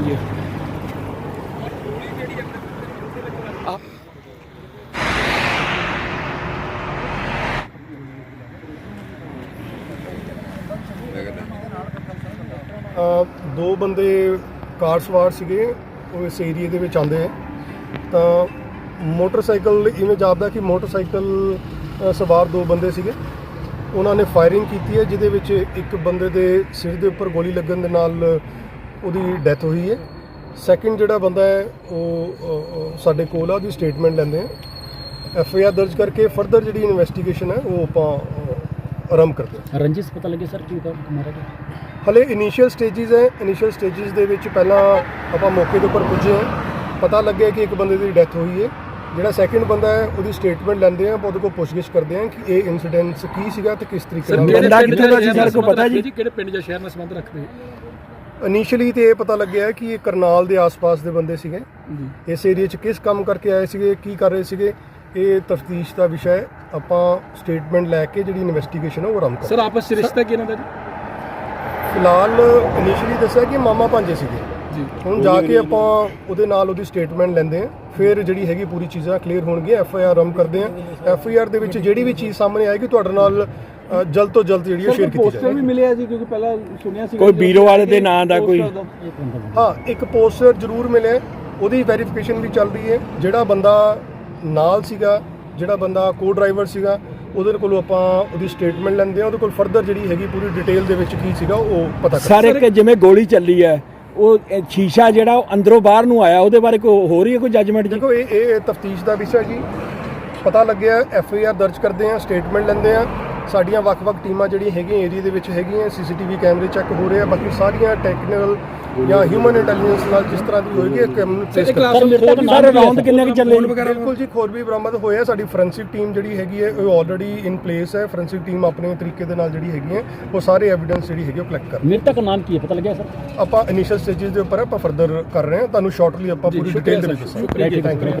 ਹਾਂਜੀ। ਅ, ਦੋ ਬੰਦੇ ਕਾਰ ਸਵਾਰ ਸੀਗੇ ਉਹ ਇਸ ਏਰੀਏ ਦੇ ਵਿੱਚ ਆਉਂਦੇ ਆ। ਤਾਂ ਮੋਟਰਸਾਈਕਲ ਇਵੇਂ ਜਾਪਦਾ ਕਿ ਮੋਟਰਸਾਈਕਲ ਅ, ਸਵਾਰ ਦੋ ਬੰਦੇ ਸੀਗੇ। ਉਹਨਾਂ ਨੇ ਫਾਇਰਿੰਗ ਕੀਤੀ ਹੈ ਜਿਹਦੇ ਵਿੱਚ ਇੱਕ ਬੰਦੇ ਦੇ ਸਿਰ ਦੇ ਉੱਪਰ ਗੋਲੀ ਲੱਗਣ ਦੇ ਨਾਲ ਉਹਦੀ ਡੈਥ ਹੋਈ ਹੈ। ਸੈਕਿੰਡ ਜਿਹੜਾ ਬੰਦਾ ਹੈ ਉਹ ਸਾਡੇ ਕੋਲ ਆ ਉਹਦੀ ਸਟੇਟਮੈਂਟ ਲੈਂਦੇ ਆ ਐਫ ਆਈ ਆਰ ਦਰਜ ਕਰਕੇ ਫਰਦਰ ਜਿਹੜੀ ਇਨਵੈਸਟੀਗੇਸ਼ਨ ਹੈ ਉਹ ਆਪਾਂ ਆਰੰਭ ਕਰਦੇ ਹਾਂ। ਰੰਜਿਸ਼ ਪਤਾ ਲੱਗੇ ਸਰ ਕੀ ਕਰ ਮਾਰਾ ਹਲੇ ਇਨੀਸ਼ੀਅਲ ਸਟੇजेस ਹੈ। ਇਨੀਸ਼ੀਅਲ ਸਟੇजेस ਦੇ ਵਿੱਚ ਪਹਿਲਾਂ ਆਪਾਂ ਮੌਕੇ ਦੇ ਉੱਪਰ ਪੁੱਜੇ ਹਾਂ। ਪਤਾ ਲੱਗਿਆ ਕਿ ਇੱਕ ਬੰਦੇ ਦੀ ਡੈਥ ਹੋਈ ਹੈ। ਜਿਹੜਾ ਸੈਕਿੰਡ ਬੰਦਾ ਹੈ ਉਹਦੀ ਸਟੇਟਮੈਂਟ ਲੈਂਦੇ ਆ ਉਹਦੇ ਕੋਲ ਪੁੱਛਗਿੱਛ ਕਰਦੇ ਆ ਕਿ ਇਹ ਇਨਸੀਡੈਂਟ ਕੀ ਸੀਗਾ ਤੇ ਕਿਸ ਤਰੀਕੇ ਨਾਲ ਕਿਹੜੇ ਪਿੰਡ ਜਾਂ ਸ਼ਹਿਰ ਨਾਲ ਸੰਬੰਧ ਰੱਖਦੇ? ਇਨੀਸ਼ੀਅਲੀ ਤੇ ਇਹ ਪਤਾ ਲੱਗਿਆ ਕਿ ਇਹ ਕਰਨਾਲ ਦੇ ਆਸ-ਪਾਸ ਦੇ ਬੰਦੇ ਸੀਗੇ। ਜੀ। ਇਸ ਏਰੀਆ 'ਚ ਕਿਸ ਕੰਮ ਕਰਕੇ ਆਏ ਸੀਗੇ ਕੀ ਕਰ ਰਹੇ ਸੀਗੇ ਇਹ ਤਫਤੀਸ਼ ਦਾ ਵਿਸ਼ਾ ਹੈ। ਆਪਾਂ ਸਟੇਟਮੈਂਟ ਲੈ ਕੇ ਜਿਹੜੀ ਇਨਵੈਸਟੀਗੇਸ਼ਨ ਹੈ ਉਹ ਆਰੰਭ ਸਰ ਆਪਸ ਚ ਰਿਸ਼ਤਾ ਕੀ ਇਹਨਾਂ ਦਾ ਜੀ? ਫਿਲਹਾਲ ਇਨੀਸ਼ੀਅਲੀ ਦੱਸਿਆ ਕਿ ਮਾਮਾ ਭਾਂਜੇ ਸੀਗੇ। ਜੀ। ਹੁਣ ਜਾ ਕੇ ਆਪਾਂ ਉਹਦੇ ਨਾਲ ਉਹਦੀ ਸਟੇਟਮੈਂਟ ਲੈਂਦੇ ਆ ਫਿਰ ਜਿਹੜੀ ਹੈਗੀ ਪੂਰੀ ਚੀਜ਼ਾਂ ਕਲੀਅਰ ਹੋਣਗੀਆਂ। ਐਫ ਆਈ ਆਰ ਰਮ ਕਰਦੇ ਆ ਐਫ ਆਈ ਆਰ ਦੇ ਵਿੱਚ ਜਿਹੜੀ ਵੀ ਚੀਜ਼ ਸਾਹਮਣੇ ਆਏਗੀ ਤੁਹਾਡੇ ਨਾਲ ਜਲਦ ਤੋਂ ਜਲਦ ਜਿਹੜੀ ਸ਼ੇਅਰ ਕੀਤੀ ਜਾਏਗੀ। ਮਿਲਿਆ ਜੀ? ਕਿਉਂਕਿ ਪਹਿਲਾਂ ਸੁਣਿਆ ਸੀ ਕੋਈ ਬੀਰੋ ਵਾਲੇ ਦੇ ਨਾਂ ਦਾ ਕੋਈ ਹਾਂ ਇੱਕ ਪੋਸਟਰ ਜ਼ਰੂਰ ਮਿਲਿਆ। ਉਹਦੀ ਵੈਰੀਫਿਕੇਸ਼ਨ ਵੀ ਚੱਲ ਰਹੀ ਹੈ। ਜਿਹੜਾ ਬੰਦਾ ਨਾਲ ਸੀਗਾ ਜਿਹੜਾ ਬੰਦਾ ਕੋ ਡਰਾਈਵਰ ਸੀਗਾ ਉਹਦੇ ਕੋਲੋਂ ਆਪਾਂ ਉਹਦੀ ਸਟੇਟਮੈਂਟ ਲੈਂਦੇ ਆ ਉਹਦੇ ਕੋਲ ਫਰਦਰ ਜਿਹੜੀ ਹੈਗੀ ਪੂਰੀ ਡਿਟੇਲ ਦੇ ਵਿੱਚ ਕੀ ਸੀਗਾ ਉਹ ਪਤਾ ਕਰ ਸਰ ਇੱਕ ਜਿਵੇਂ ਗੋਲੀ ਚੱਲੀ ਹੈ ਉਹ ਸ਼ੀਸ਼ਾ ਜਿਹੜਾ ਉਹ ਅੰਦਰੋਂ ਬਾਹਰ ਨੂੰ ਆਇਆ ਉਹਦੇ ਬਾਰੇ ਕੋਈ ਹੋ ਰਹੀ ਹੈ ਕੋਈ ਜੱਜਮੈਂਟ ਜੀ? ਦੇਖੋ ਇਹ ਇਹ ਤਫਤੀਸ਼ ਦਾ ਵਿਸ਼ਾ ਜੀ। ਪਤਾ ਲੱਗਿਆ ਐਫ ਆਈ ਆਰ ਦਰਜ ਕਰਦੇ ਆ ਸਟੇਟਮੈਂਟ ਲੈਂਦੇ ਆ ਸਾਡੀਆਂ ਵੱਖ-ਵੱਖ ਟੀਮਾਂ ਜਿਹੜੀਆਂ ਹੈਗੀਆਂ ਏਰੀਆ ਦੇ ਵਿੱਚ ਹੈਗੀਆਂ ਸੀਸੀਟੀਵੀ ਕੈਮਰੇ ਚੈੱਕ ਹੋ ਰਹੇ ਆ ਬਾਕੀ ਸਾਰੀਆਂ ਟੈਕਨੀਕਲ ਜਾਂ ਹਿਊਮਨ ਇੰਟੈਲੀਜੈਂਸ ਨਾਲ ਜਿਸ ਤਰ੍ਹਾਂ ਦੀ ਹੋਏਗੀ ਇਹ ਕੰਮ ਟ੍ਰੇਸ ਕਰਦੇ ਸਰ ਰਾਉਂਡ ਕਿੰਨੇ ਕੁ ਚੱਲੇ? ਜੀ? ਬਿਲਕੁਲ ਜੀ ਖੋਰ ਵੀ ਬਰਾਮਦ ਹੋਇਆ ਸਾਡੀ ਫੋਰੈਂਸਿਕ ਟੀਮ ਜਿਹੜੀ ਹੈਗੀ ਹੈ ਉਹ ਆਲਰੇਡੀ ਇਨ ਪਲੇਸ ਹੈ। ਫੋਰੈਂਸਿਕ ਟੀਮ ਆਪਣੇ ਤਰੀਕੇ ਦੇ ਨਾਲ ਜਿਹੜੀ ਹੈਗੀ ਹੈ ਉਹ ਸਾਰੇ ਐਵੀਡੈਂਸ ਜਿਹੜੀ ਹੈਗੀ ਉਹ ਕਲੈਕਟ ਕਰ ਮ੍ਰਿਤਕ ਨਾਮ ਕੀ ਹੈ ਪਤਾ ਲੱਗਿਆ ਸਰ? ਆਪਾਂ ਇਨੀਸ਼ੀਅਲ ਸਟੇजेस ਦੇ ਉੱਪਰ ਆਪਾਂ ਫਰਦਰ ਕਰ ਰਹੇ ਹਾਂ ਤੁਹਾਨੂੰ ਸ਼ਾਰਟਲੀ ਆਪਾਂ ਪੂਰੀ ਡਿਟੇਲ ਦੇ ਵਿੱਚ ਦੱਸਾਂਗੇ। Thank you